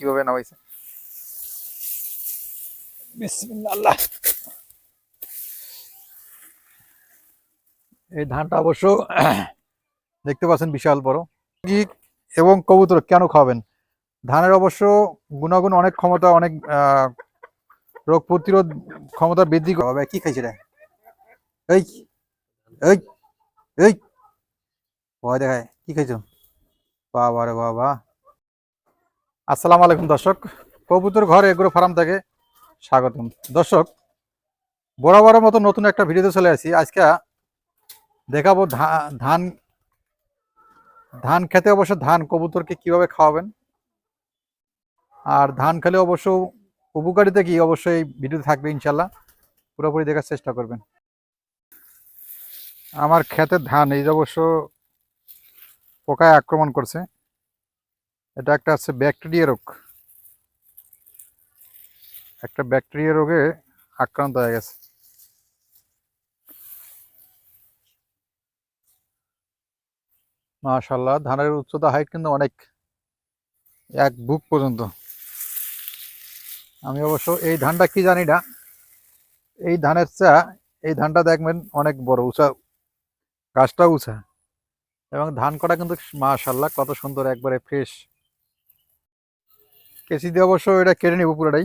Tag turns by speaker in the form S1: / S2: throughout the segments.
S1: কীভাবে নামাইছে? এই ধানটা অবশ্য দেখতে পাচ্ছেন বিশাল বড়। এবং কবুতর কেন খাওয়াবেন ধানের অবশ্য গুণাগুণ অনেক ক্ষমতা, অনেক রোগ প্রতিরোধ ক্ষমতা বৃদ্ধি হবে কি খাইছে রে এই এই এই। ভয় দেখায়। কি খাইছো? বাবা রে বাবা। আসসালামু আলাইকুম দর্শক। কবুতর ঘর এগ্রো ফার্ম থেকে স্বাগতম। দর্শক, বরাবরের মতো নতুন একটা ভিডিওতে চলে আসি। আজকে দেখাবো ধান ধান খেতে অবশ্য ধান কবুতরকে কীভাবে খাওয়াবেন। আর ধান খেলে অবশ্য উপকারিতা কি অবশ্যই ভিডিওতে থাকবে ইনশাল্লাহ পুরোপুরি দেখার চেষ্টা করবেন। আমার ক্ষেতের ধান এই অবশ্য পোকায় আক্রমণ করছে। এটা একটা হচ্ছে ব্যাকটেরিয়া রোগ। একটা ব্যাকটেরিয়া রোগে আক্রান্ত হয়ে গেছে। মাশাল্লাহ ধানের উচ্চতা হাইট কিন্তু অনেক। এক বুক পর্যন্ত। আমি অবশ্য এই ধানটা কি জানি না। এই ধানের চা, এই ধানটা দেখবেন অনেক বড়, উঁচা গাছটা উঁচা। এবং ধান কটা কিন্তু মাশাল্লাহ কত সুন্দর, একবারে ফ্রেশ কেসি দিয়ে অবশ্য এটা কেটে নিব পুরোটাই।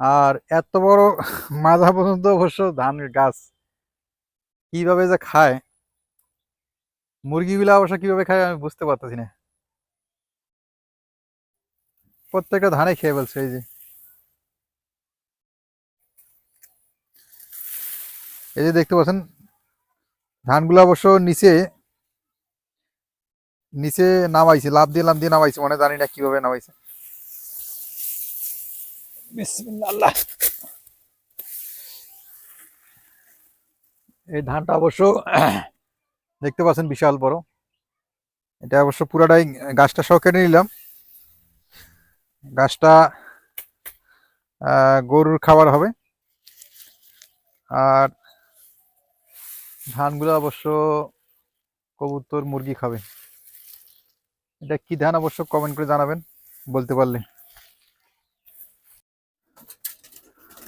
S1: আর এত বড় মাথা পর্যন্ত অবশ্য ধানের গাছ। কীভাবে যে খায়? মুরগিগুলো অবশ্য কীভাবে খায় আমি বুঝতে পারতেছি না। প্রত্যেকটা ধানে খেয়ে বলছে এই যে। এই যে দেখতে পাচ্ছেন, ধানগুলো অবশ্য নিচে নিচে নামাইছে লাভ দিয়ে লাভ দিয়ে নামাইছে মানে জানি না কীভাবে নামাইছে। বিসমিল্লাহ। এই ধানটা অবশ্য দেখতে পাচ্ছেন বিশাল বড়। এটা অবশ্য পুরাটাই গাছটা সহ কেটে নিলাম। গাছটা গরুর খাবার হবে। আর ধানগুলো অবশ্য কবুতর মুরগি খাবে। এটা কি ধান অবশ্য কমেন্ট করে জানাবেন, বলতে পারলে।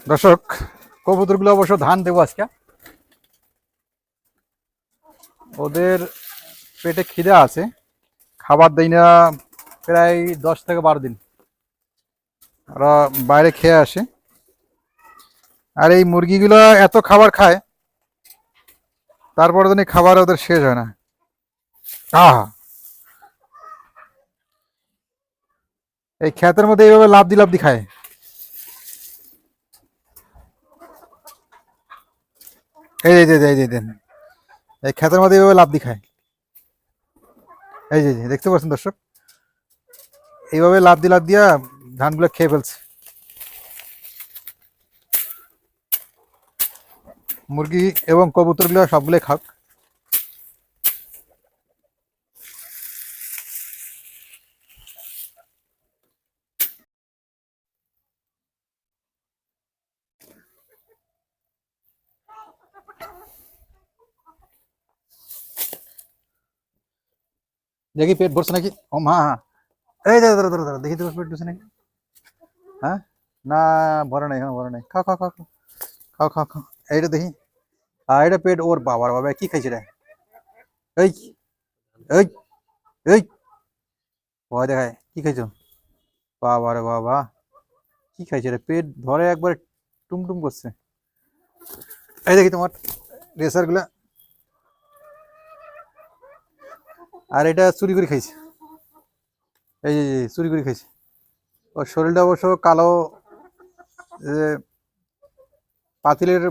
S1: দর্শক, কবুতরগুলো অবশ্য ধান দেবো আজকে। ওদের পেটে খিদে আছে। খাবার দেই না প্রায় দশ থেকে বারো দিন। ওরা বাইরে খেয়ে আসে। আর এই মুরগিগুলো এত খাবার খায়, তারপরে তো খাবার ওদের শেষ হয় না। আহা! এই ক্ষেতের মধ্যে এইভাবে লাভ দি লাভ দি খায়। এই যে এই যে, যে, এই ক্ষেতের মধ্যে এইভাবে লাভ দি খায়। এই যে দেখতে পাচ্ছেন দর্শক? এইভাবে লাভ লাভ দিয়া ধানগুলো খেয়ে ফেলছে। মুরগি এবং কবুতরগুলো সবগুলোই খাক। দেখি পেট ভরছে নাকি ও মা এই দাদা দাদা দাদা দেখি তো পেট ভরছে নাকি হ্যাঁ না ভরে নাই হ্যাঁ ভরে নাই খাও খাও খাও খাও খাও খাও খাও এইটা দেখি আর এটা পেট ওর বাবার বাবা কি খাইছে রে এই এই এই ভয় দেখায় কি খাইছো বাবা রে বাবা কি খাইছে রে পেট ধরে একবার টুমটুম করছে এই দেখি তোমার রেসার আর এটা চুরি করে খাইছে। এই যে চুরি করে খাইছে। ওর শরীরটা অবশ্য কালো পাতিলের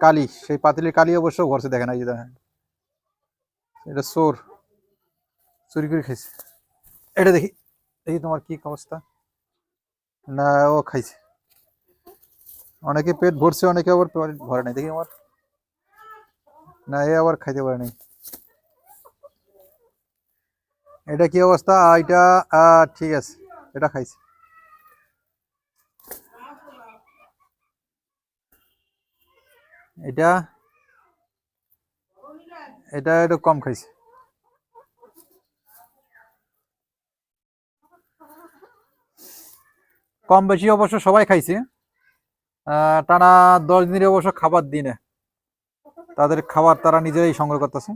S1: কালি, সেই পাতিলের কালি অবশ্য ঘরছে, দেখেন, এই যে দেখেন। এটা চোর, চুরি করে খাইছে। এটা দেখি দেখি তোমার কি অবস্থা। না, ও খাইছে। অনেকে পেট ভরছে, অনেকে আবার ভরে নাই। দেখি আমার। না, এ আবার খাইতে পারে নাই। এটা কি অবস্থা? এটা ঠিক আছে। এটা খাইছে। এটা এটা একটু কম খাইছে। কম বেশি অবশ্য সবাই খাইছে। টানা দশ দিনের অবশ্য খাবার দিনে। তাদের খাবার তারা নিজেরাই সংগ্রহ করতেছে।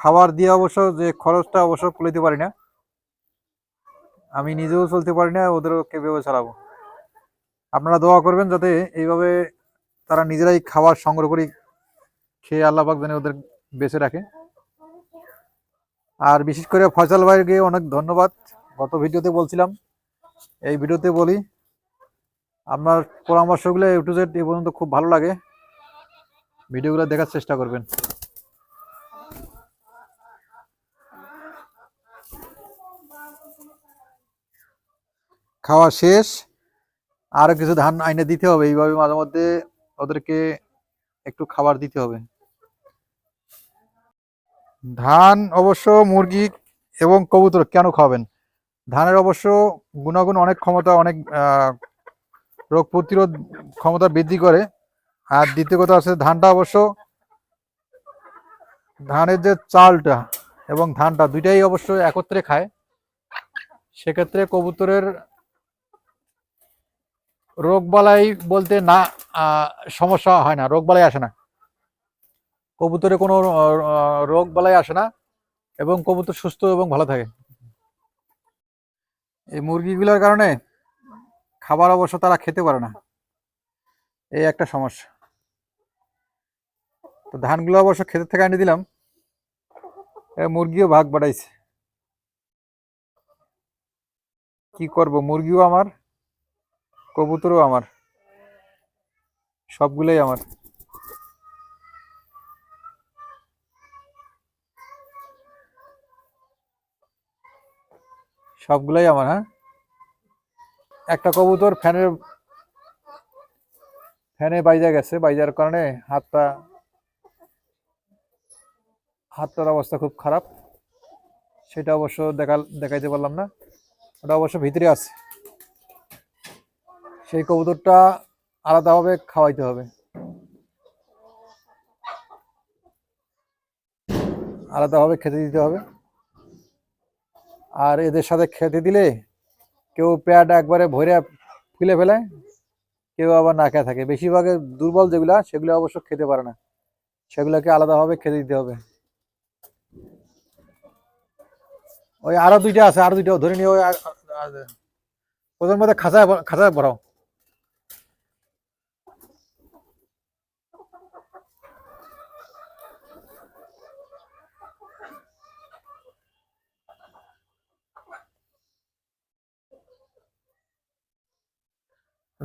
S1: খাবার দিয়ে অবশ্য যে খরচটা অবশ্য কুলাইতে পারি না। আমি নিজেও চলতে পারি না, ওদেরও কীভাবে চালাবো? আপনারা দোয়া করবেন যাতে এইভাবে তারা নিজেরাই খাবার সংগ্রহ করে, খেয়ে আল্লাহ পাক জানে ওদের বেঁচে রাখে। আর বিশেষ করে ফয়সাল ভাইকে অনেক ধন্যবাদ। গত ভিডিওতে বলছিলাম, এই ভিডিওতে বলি, আপনার পরামর্শগুলো ইউ টু জেড এই পর্যন্ত খুব ভালো লাগে। ভিডিওগুলো দেখার চেষ্টা করবেন। খাওয়া শেষ। আরও কিছু ধান আইনে দিতে হবে, এইভাবে মাঝে মধ্যে ওদেরকে একটু খাবার দিতে হবে। ধান অবশ্য মুরগি এবং কবুতর কেন খাওয়াবেন ধানের অবশ্য গুণাগুণ অনেক ক্ষমতা, অনেক রোগ প্রতিরোধ ক্ষমতা বৃদ্ধি করে। আর দ্বিতীয় কথা আছে ধানটা অবশ্য, ধানের যে চালটা এবং ধানটা দুইটাই অবশ্য একত্রে খায়। সেক্ষেত্রে কবুতরের রোগ বালাই বলতে না সমস্যা হয় না রোগ বালাই আসে না। কবুতরে কোনো আহ, রোগ বালাই আসে না এবং কবুতর সুস্থ এবং ভালো থাকে। এই মুরগিগুলোর কারণে খাবার অবশ্য তারা খেতে পারে না। এই একটা সমস্যা। তো ধানগুলো অবশ্য খেতে থেকে এনে দিলাম। মুরগিও ভাগ বাড়াইছে। কি করব? মুরগিও আমার কবুতরও আমার। সবগুলোই আমার। সবগুলোই আমার হ্যাঁ? একটা কবুতর ফ্যানের, ফ্যানে বাইজা গেছে, বাইজার কারণে হাতটা, হাতটার অবস্থা খুব খারাপ। সেটা অবশ্য দেখা, দেখাইতে পারলাম না। ওটা অবশ্য ভিতরে আছে। সেই কবুতরটা আলাদাভাবে খাওয়াইতে হবে আলাদাভাবে খেতে দিতে হবে আর এদের সাথে খেতে দিলে কেউ পেট একবারে ভরে ফুলে ফেলে কেউ আবার না খেয়ে থাকে বেশিরভাগে দুর্বল যেগুলা সেগুলো অবশ্য খেতে পারে না সেগুলোকে আলাদাভাবে খেতে দিতে হবে ওই আরও দুইটা আছে আরও দুইটা ধরে নিয়ে ওই ওদের মধ্যে খাঁচায় খাঁচায় ভরাও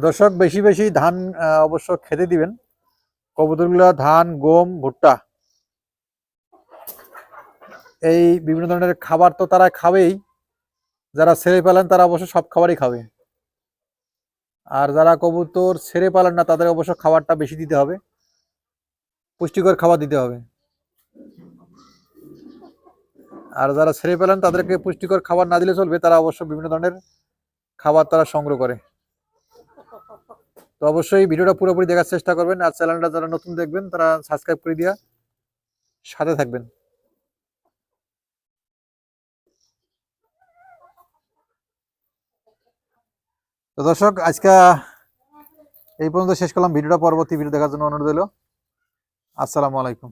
S1: দর্শক, বেশি বেশি ধান অবশ্য খেতে দিবেন। কবুতরগুলো ধান, গম, ভুট্টা, এই বিভিন্ন ধরনের খাবার তো তারা খাবেই। যারা ছেড়ে পেলেন তারা অবশ্য সব খাবারই খাবে। আর যারা কবুতর ছেড়ে পালেন না, তাদের অবশ্য খাবারটা বেশি দিতে হবে। পুষ্টিকর খাবার দিতে হবে। আর যারা ছেড়ে পেলেন, তাদেরকে পুষ্টিকর খাবার না দিলে চলবে, তারা অবশ্য বিভিন্ন ধরনের খাবার তারা সংগ্রহ করে। তো অবশ্যই ভিডিওটা পুরোপুরি দেখার চেষ্টা করবেন আর চ্যানেলটা যারা নতুন দেখবেন, তারা সাবস্ক্রাইব করে দিয়া সাথে থাকবেন। তো দর্শক, আজকে এই পর্যন্ত শেষ করলাম। ভিডিওটা পরবর্তী ভিডিও দেখার জন্য অনুরোধ হলো আসসালামু আলাইকুম।